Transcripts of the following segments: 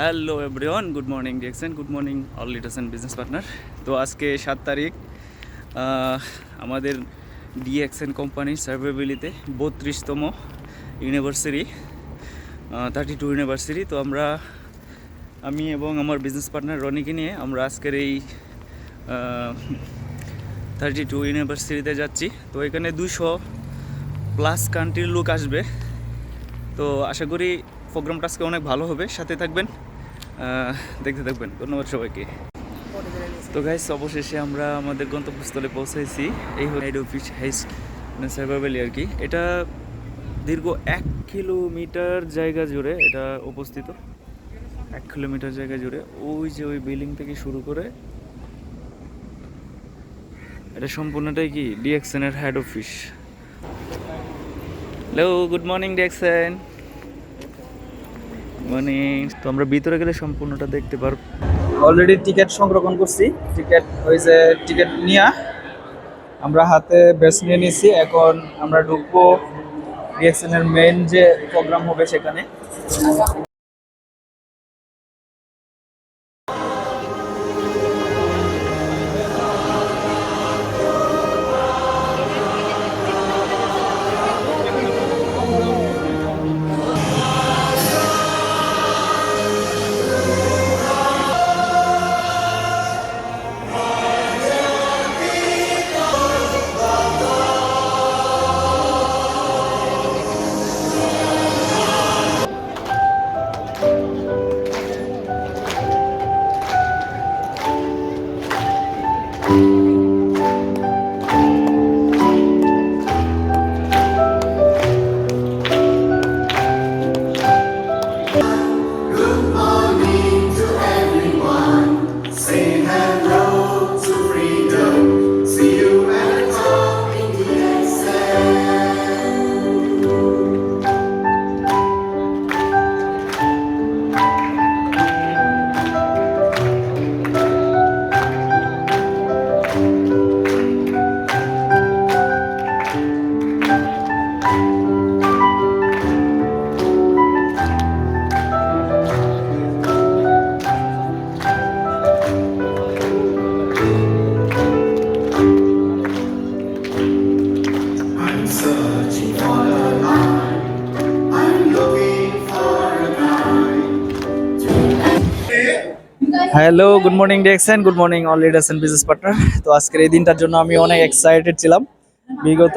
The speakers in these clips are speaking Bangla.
Hello everyone good morning DXN good morning all and business partner তো আজকে সাত তারিখ আমাদের ডিএক্সএন কোম্পানির সার্ভেবিলিতে বত্রিশতম ইউনিভার্সিটি থার্টি টু ইউনিভার্সিটি তো আমরা, আমি এবং আমার বিজনেস পার্টনার রনিকে নিয়ে আমরা আজকের এই থার্টি টু ইউনিভার্সিটিতে যাচ্ছি। তো এখানে দুশো প্লাস কান্ট্রির লোক আসবে। তো আশা করি প্রোগ্রামটা আজকে অনেক ভালো হবে। সাথে থাকবেন দেখতে থাকবেন। ধন্যবাদ সবাইকে। তো গাইস অবশেষে আমরা আমাদের গন্তব্যস্থলে পৌঁছেছি। এই হল হেড অফিস হাইস সাইবাবেলি আর কি। এটা দীর্ঘ এক কিলোমিটার জায়গা জুড়ে এটা উপস্থিত এক কিলোমিটার জায়গা জুড়ে। ওই যে ওই বিল্ডিং থেকে শুরু করে এটা সম্পূর্ণটাই কি ডিএক্সএনের head office hello good morning DXN morning তো আমরা ভিতরে গেলে সম্পূর্ণটা দেখতে পারব। অলরেডি টিকিট সংরক্ষণ করছি। টিকিট ওই যে টিকিট নিয়ে আমরা হাতে বেস নিয়ে নিছি। এখন আমরা ঢুকবো। রিয়াকশনের মেইন যে প্রোগ্রাম হবে সেখানে। Hello good morning DXN good morning all leaders and business partner তো আজকের এই দিনটার জন্য আমি অনেক এক্সাইটেড ছিলাম। বিগত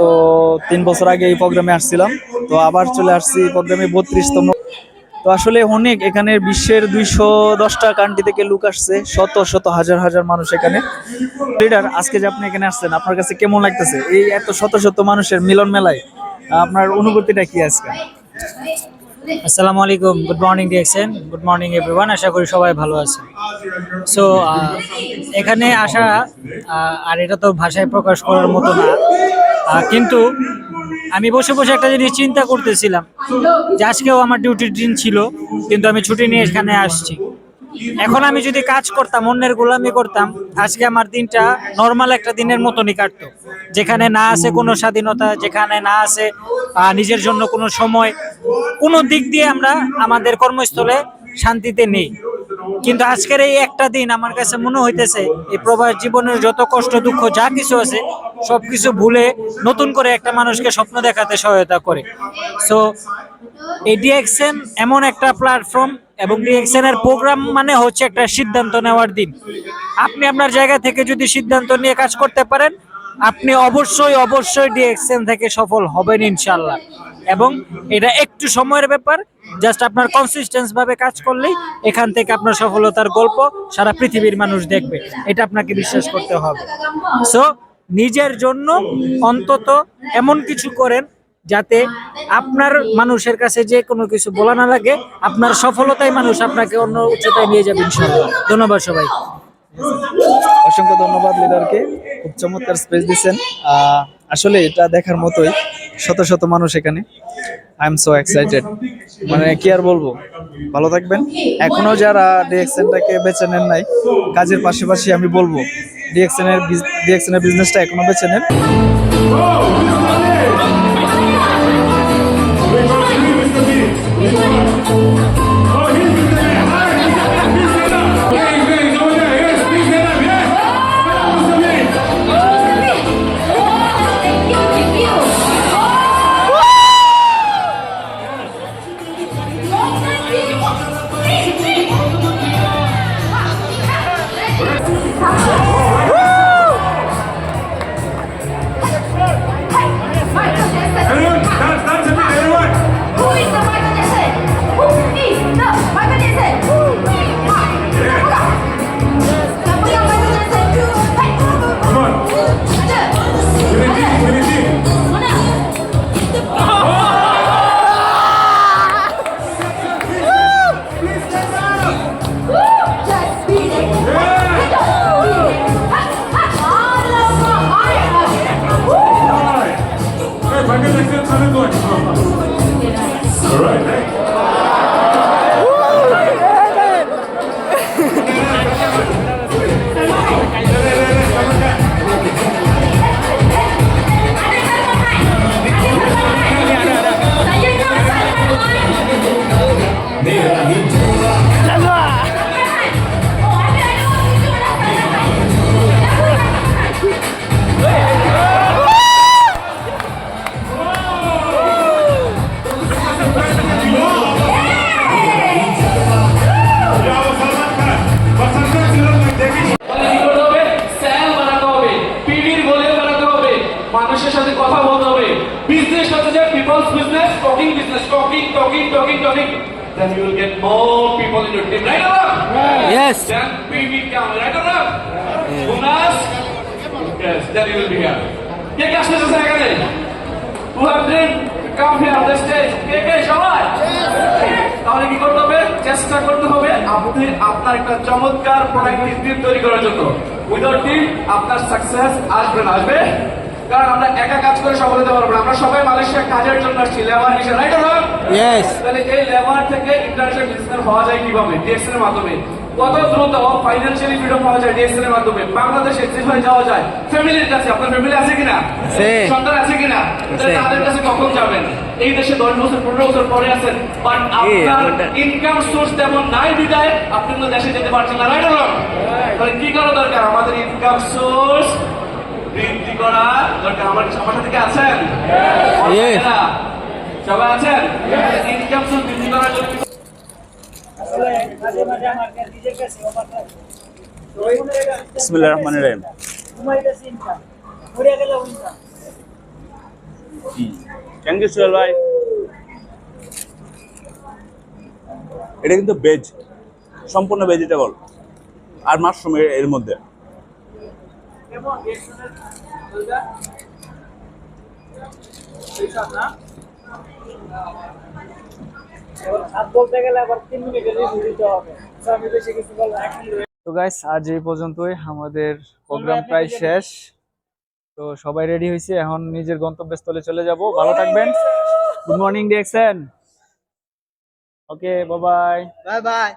তিন বছর আগে এই প্রোগ্রামে আসছিলাম। তো আবার চলে আসছি এই প্রোগ্রামে বত্রিশতম। তো আসলে অনেক এখানে বিশ্বের দুইশো দশটা কান্ট্রি থেকে লোক আসছে। শত শত, হাজার হাজার মানুষ এখানে। লিডার আজকে যে আপনি এখানে আসছেন, আপনার কাছে কেমন লাগতেছে? এই এত শত শত মানুষের মিলন মেলায় আপনার অনুভূতিটা কি আজকে? আসসালামু আলাইকুম। Good morning DXN good morning everyone আশা করি সবাই ভালো আছে সো এখানে আসা আর এটা তো ভাষায় প্রকাশ করার মতো না। কিন্তু আমি বসে বসে একটা জিনিস চিন্তা করতেছিলাম যে আজকেও আমার ডিউটির দিন ছিল, কিন্তু আমি ছুটি নিয়ে এখানে আসছি। এখন আমি যদি কাজ করতাম, অন্যের গোলামি করতাম, আজকে আমার দিনটা নর্মাল একটা দিনের মতনই কাটতো। যেখানে না আছে কোনো স্বাধীনতা, যেখানে না আছে নিজের জন্য কোনো সময়, কোনো দিক দিয়ে আমরা আমাদের কর্মস্থলে শান্তিতে নেই। কিন্তু আজকের এই একটা দিন আমার কাছে মনে হইতেছে, এই প্রবাস জীবনের যত কষ্ট, দুঃখ, যা কিছু আছে সব কিছু ভুলে নতুন করে একটা মানুষকে স্বপ্ন দেখাতে সহায়তা করে। সো এই ডিএক্সএন এমন একটা প্ল্যাটফর্ম এবং ডিএক্সএন এর প্রোগ্রাম মানে হচ্ছে একটা সিদ্ধান্ত নেওয়ার দিন। আপনি আপনার জায়গা থেকে যদি সিদ্ধান্ত নিয়ে কাজ করতে পারেন আপনি অবশ্যই অবশ্যই ডিএক্সএন থেকে সফল হবেন ইনশাল্লাহ এবং এটা একটু সময়ের ব্যাপার জাস্ট আপনার ভাবে কাজ করলেই এখান থেকে আপনার সফলতার গল্প সারা পৃথিবীর মানুষ দেখবে। এটা আপনাকে বিশ্বাস করতে হবে। সো নিজের জন্য অন্তত এমন কিছু করেন যাতে আপনার মানুষের কাছে যে কোনো কিছু বলা না লাগে, আপনার সফলতায় মানুষ আপনাকে অন্য উচ্চতায় নিয়ে যাবে ইনশাআল্লাহ। ধন্যবাদ সবাই অসংখ্য ধন্যবাদ লিডারকে। খুব চমৎকার স্পেস দিচ্ছেন আসলে এটা দেখার মতোই শত শত মানুষ এখানে। আই এম সো এক্সাইটেড মানে কি আর বলব? ভালো থাকবেন। এখনও যারা ডিএক্সএনটাকে বেছে নেন নাই, কাজের পাশাপাশি আমি বলব ডিএক্সএন এর ডিএক্সএন এর বিজনেসটা এখনও বেছে নেন। All right. Talking then you will get more people in your team right or wrong Yes. then PV count right or wrong bonus yes then you will be here কে কে আসতে এখানে who have dream to come here on the stage কে কে সবাই তাহলে কি করতে হবে চেষ্টা করতে হবে আপনি আপনার একটা চমৎকার প্রোডাক্ট টিম তৈরি করার জন্য উইদাউট টিম আপনার সাকসেস আসবে না আসবে কারণ আমরা একা কাজ করে সফল হতে পারব না। আমরা সবাই মালয়েশিয়া কাজের জন্য আসছি লেবার হিসেবে রাইট রং ইয়েস তাহলে এই লেবার থেকে ইন্টারন্যাশনাল বিজনেস হওয়া যায় কীভাবে? ডিএক্সএল এর মাধ্যমে। কত দ্রুত ফাইন্যান্সিয়ালি ফ্রিডম পাওয়া যায় ডিএক্সএল এর মাধ্যমে। বাংলাদেশে যেভাবে যাওয়া যায় ফ্যামিলির কাছে আপনার ফ্যামিলি আছে কিনা? সন্তান আছে কিনা? তাদের কাছে কখন যাবেন? এই দেশে দশ বছর পনেরো বছর পরে আছেন বাট আপনার ইনকাম সোর্স তেমন নাই বিদায় আপনি কিন্তু দেশে যেতে পারছেন না রাইট তাহলে কি করা দরকার? আমাদের ইনকাম সোর্স বৃদ্ধি করা দরকার। আমার আমার সাথে আছেন? সবাই আছেন? ইনকাম সোর্স বৃদ্ধি করার জন্য বিসমিল্লাহ রহমান রহিম। থ্যাংক ইউ সুহেল ভাই এটা কিন্তু ভেজ সম্পূর্ণ ভেজিটেবল আর মাশরুম এর মধ্যে। তো গাইস আজ এই পর্যন্তই। আমাদের প্রোগ্রাম প্রায় শেষ। তো সবাই রেডি হয়েছে? এখন নিজের গন্তব্যস্থলে চলে যাব। ভালো থাকবেন। Good morning DXN okay bye bye bye bye